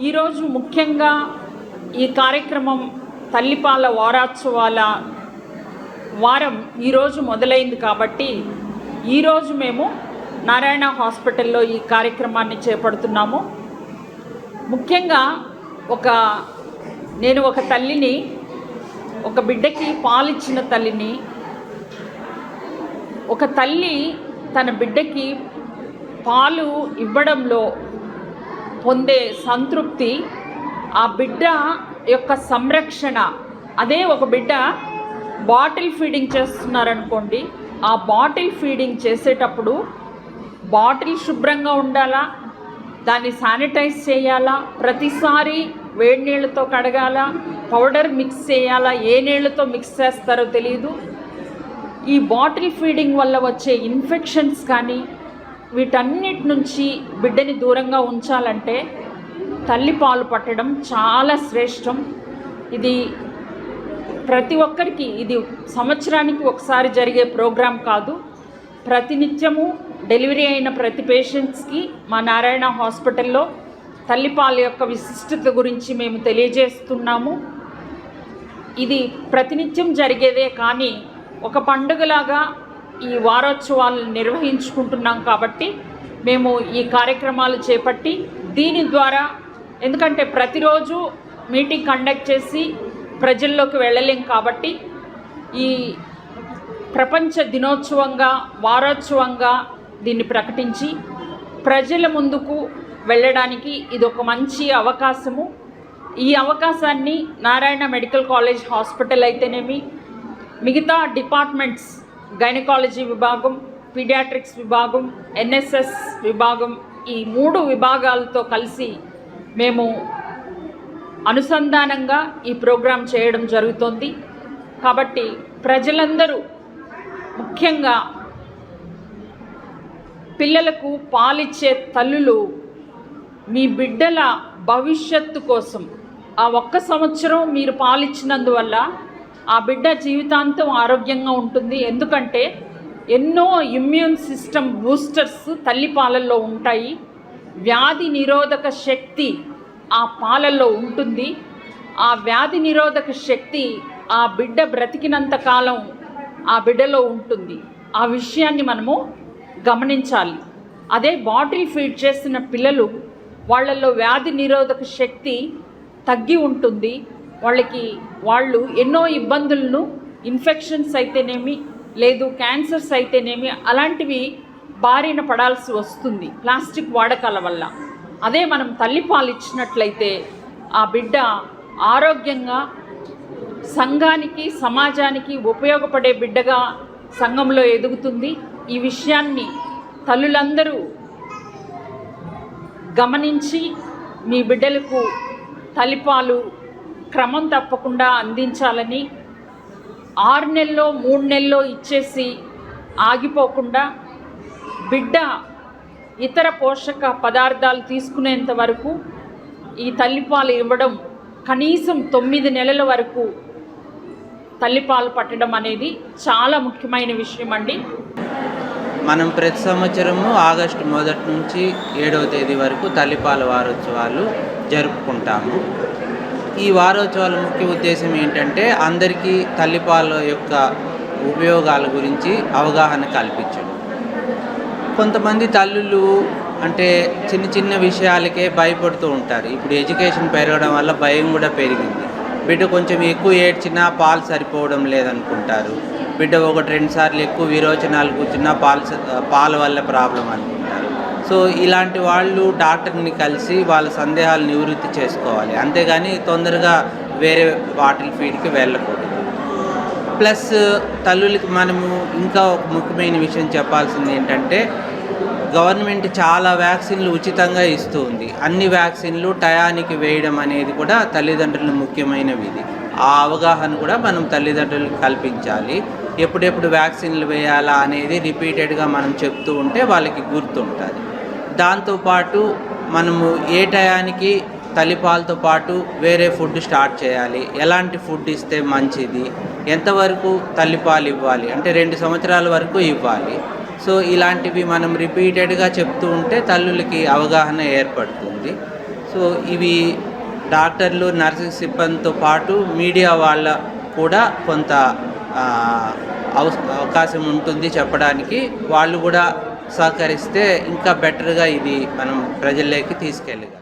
ఈరోజు ముఖ్యంగా ఈ కార్యక్రమం తల్లిపాల వారోత్సవాల వారం ఈరోజు మొదలైంది కాబట్టి ఈరోజు మేము నారాయణ హాస్పిటల్లో ఈ కార్యక్రమాన్ని చేపడుతున్నాము. ముఖ్యంగా ఒక నేను ఒక తల్లిని ఒక బిడ్డకి పాలిచ్చిన తల్లిని ఒక తల్లి తన బిడ్డకి పాలు ఇవ్వడంలో పొందే సంతృప్తి ఆ బిడ్డ యొక్క సంరక్షణ. అదే ఒక బిడ్డ బాటిల్ ఫీడింగ్ చేస్తున్నారనుకోండి ఆ బాటిల్ ఫీడింగ్ చేసేటప్పుడు బాటిల్ శుభ్రంగా ఉండాలా? దాన్ని శానిటైజ్ చేయాలా? ప్రతిసారి వేడి నీళ్ళతో కడగాల? పౌడర్ మిక్స్ చేయాలా? ఏ నీళ్ళతో మిక్స్ చేస్తారో తెలియదు ఈ బాటిల్ ఫీడింగ్ వల్ల వచ్చే ఇన్ఫెక్షన్స్ కానీ వీటన్నిటి నుంచి బిడ్డని దూరంగా ఉంచాలంటే తల్లి పాలు పట్టడం చాలా శ్రేష్టం. ఇది ప్రతి ఒక్కరికి ఇది సంవత్సరానికి ఒకసారి జరిగే ప్రోగ్రాం కాదు. ప్రతినిత్యము డెలివరీ అయిన ప్రతి పేషెంట్స్కి మా నారాయణ హాస్పిటల్లో తల్లిపాల యొక్క విశిష్టత గురించి మేము తెలియజేస్తున్నాము. ఇది ప్రతినిత్యం జరిగేదే కానీ ఒక పండుగలాగా ఈ వారోత్సవాలు నిర్వహించుకుంటున్నాం కాబట్టి మేము ఈ కార్యక్రమాలు చేపట్టి దీని ద్వారా ఎందుకంటే ప్రతిరోజు మీటింగ్ కండక్ట్ చేసి ప్రజల్లోకి వెళ్ళలేం కాబట్టి ఈ ప్రపంచ దినోత్సవంగా వారోత్సవంగా దీన్ని ప్రకటించి ప్రజల ముందుకు వెళ్ళడానికి ఇది ఒక మంచి అవకాశము. ఈ అవకాశాన్ని నారాయణ మెడికల్ కాలేజ్ హాస్పిటల్ అయితేనేమి మిగతా డిపార్ట్మెంట్స్ గైనకాలజీ విభాగం పీడియాట్రిక్స్ విభాగం ఎన్ఎస్ఎస్ విభాగం ఈ మూడు విభాగాలతో కలిసి మేము అనుసంధానంగా ఈ ప్రోగ్రాం చేయడం జరుగుతోంది. కాబట్టి ప్రజలందరూ ముఖ్యంగా పిల్లలకు పాలిచ్చే తల్లులు మీ బిడ్డల భవిష్యత్తు కోసం ఆ ఒక్క సంవత్సరం మీరు పాలిచ్చినందువల్ల ఆ బిడ్డ జీవితాంతం ఆరోగ్యంగా ఉంటుంది. ఎందుకంటే ఎన్నో ఇమ్యూన్ సిస్టమ్ బూస్టర్స్ తల్లి పాలల్లో ఉంటాయి. వ్యాధి నిరోధక శక్తి ఆ పాలల్లో ఉంటుంది. ఆ వ్యాధి నిరోధక శక్తి ఆ బిడ్డ బ్రతికినంత కాలం ఆ బిడ్డలో ఉంటుంది. ఆ విషయాన్ని మనము గమనించాలి. అదే బాటిల్ ఫీడ్ చేసిన పిల్లలు వాళ్ళల్లో వ్యాధి నిరోధక శక్తి తగ్గి ఉంటుంది. వాళ్ళకి వాళ్ళు ఎన్నో ఇబ్బందులను ఇన్ఫెక్షన్స్ అయితేనేమి లేదు క్యాన్సర్స్ అయితేనేమి అలాంటివి బారిన పడాల్సి వస్తుంది ప్లాస్టిక్ వాడకాల వల్ల. అదే మనం తల్లిపాలు ఇచ్చినట్లయితే ఆ బిడ్డ ఆరోగ్యంగా సంఘానికి సమాజానికి ఉపయోగపడే బిడ్డగా సంఘంలో ఎదుగుతుంది. ఈ విషయాన్ని తల్లులందరూ గమనించి మీ బిడ్డలకు తలిపాలు క్రమం తప్పకుండా అందించాలని ఆరు నెలలో మూడు నెలల్లో ఇచ్చేసి ఆగిపోకుండా బిడ్డ ఇతర పోషక పదార్థాలు తీసుకునేంత వరకు ఈ తల్లిపాలు ఇవ్వడం కనీసం తొమ్మిది నెలల వరకు తల్లిపాలు పట్టడం అనేది చాలా ముఖ్యమైన విషయం అండి మనం ప్రతి సంవత్సరము ఆగస్టు మొదటి నుంచి ఏడవ తేదీ వరకు తల్లిపాల వారోత్సవాలు జరుపుకుంటాము. ఈ వారోత్సవాల ముఖ్య ఉద్దేశం ఏంటంటే అందరికీ తల్లిపాల యొక్క ఉపయోగాల గురించి అవగాహన కల్పించడం. కొంతమంది తల్లులు అంటే చిన్న చిన్న విషయాలకే భయపడుతూ ఉంటారు. ఇప్పుడు ఎడ్యుకేషన్ పెరగడం వల్ల భయం కూడా పెరిగింది. బిడ్డ కొంచెం ఎక్కువ ఏడ్చినా పాలు సరిపోవడం లేదనుకుంటారు. బిడ్డ ఒకటి రెండు సార్లు ఎక్కువ విరోచనాలు కూర్చున్నా పాలు పాల వల్ల ప్రాబ్లం అనుకుంటారు సో ఇలాంటి వాళ్ళు డాక్టర్ని కలిసి వాళ్ళ సందేహాలు నివృత్తి చేసుకోవాలి. అంతేగాని తొందరగా వేరే వాటిల ఫీడ్కి వెళ్ళకూడదు. ప్లస్ తల్లులకి మనము ఇంకా ఒక ముఖ్యమైన విషయం చెప్పాల్సింది ఏంటంటే గవర్నమెంట్ చాలా వ్యాక్సిన్లు ఉచితంగా ఇస్తుంది అన్ని వ్యాక్సిన్లు టయానికి వేయడం అనేది కూడా తల్లిదండ్రులు ముఖ్యమైన విధి. ఆ అవగాహన కూడా మనం తల్లిదండ్రులకు కల్పించాలి. ఎప్పుడెప్పుడు వ్యాక్సిన్లు వేయాలా అనేది రిపీటెడ్గా మనం చెప్తూ ఉంటే వాళ్ళకి గుర్తుంటుంది. దాంతోపాటు మనము ఏ టయానికి తల్లిపాలతో పాటు వేరే ఫుడ్ స్టార్ట్ చేయాలి ఎలాంటి ఫుడ్ ఇస్తే మంచిది ఎంతవరకు తల్లిపాలు ఇవ్వాలి అంటే రెండు సంవత్సరాల వరకు ఇవ్వాలి. సో ఇలాంటివి మనం రిపీటెడ్గా చెప్తూ ఉంటే తల్లులకి అవగాహన ఏర్పడుతుంది. సో ఇవి డాక్టర్లు నర్సింగ్ సిబ్బందితో పాటు మీడియా వాళ్ళ కూడా కొంత అవ- అవకాశం ఉంటుంది చెప్పడానికి. వాళ్ళు కూడా సహకరిస్తే ఇంకా బెటర్గా ఇది మనం ప్రజల్లోకి తీసుకెళ్ళగలం.